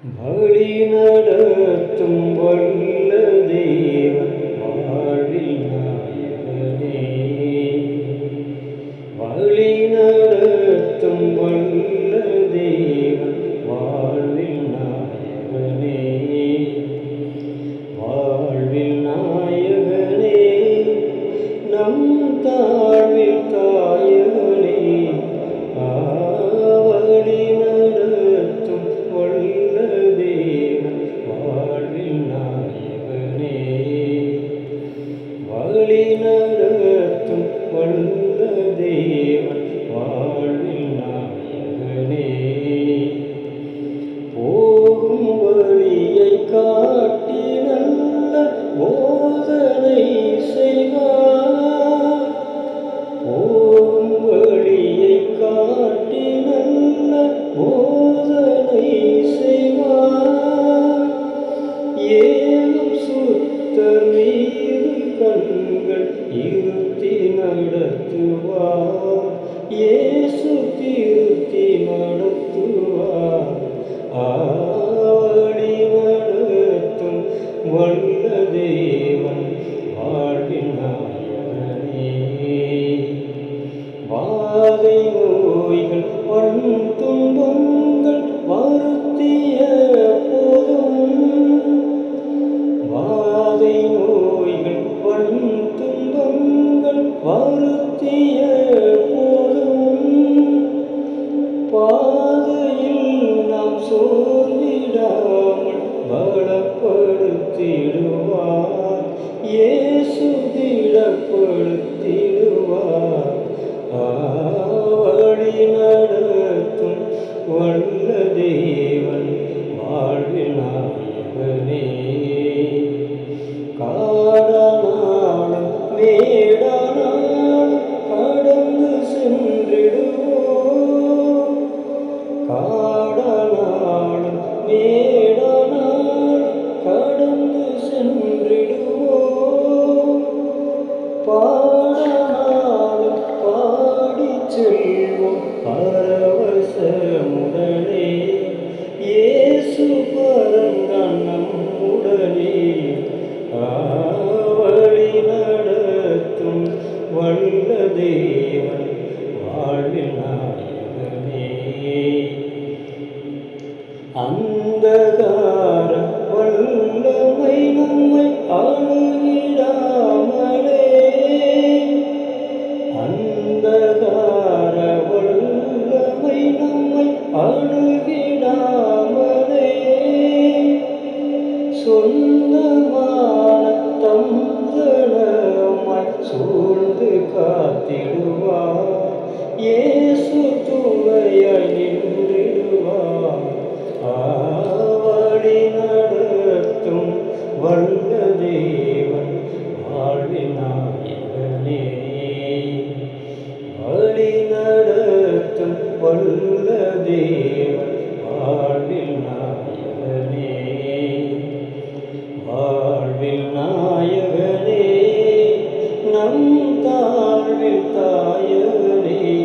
வழி நடத்தும் வல்ல தேவன் வாழ்வில் வழி நடத்தும் வல்ல தேவன் வாழ்வில் நாயகனே. போகும் வழியை காட்டி நல்ல போதனை செய்வார். போகும் வழியை காட்டி நல்ல போ நடத்துவார் இயேசு திருத்தி நடத்துவார். ஆடி நடத்தும் வல்ல தேவன் வாழ்வின் நாயகனே. வாதை நோய்கள் பண் பாதையில் நாம் சோர்ந்திடாமல் பலப்படுத்திடுவார். ஏசு திடப்படுத்திடுவார். ஆவடி நடத்தும் வல்ல தேவன் வாழ்வில் நாயகனே. காடனாலும் மேடானாலும் வல்ல தேவன் வாழ்வில் நாயகனே. வாழ்வில் நாயகனே நம் தாழ்வில் தாயகனே.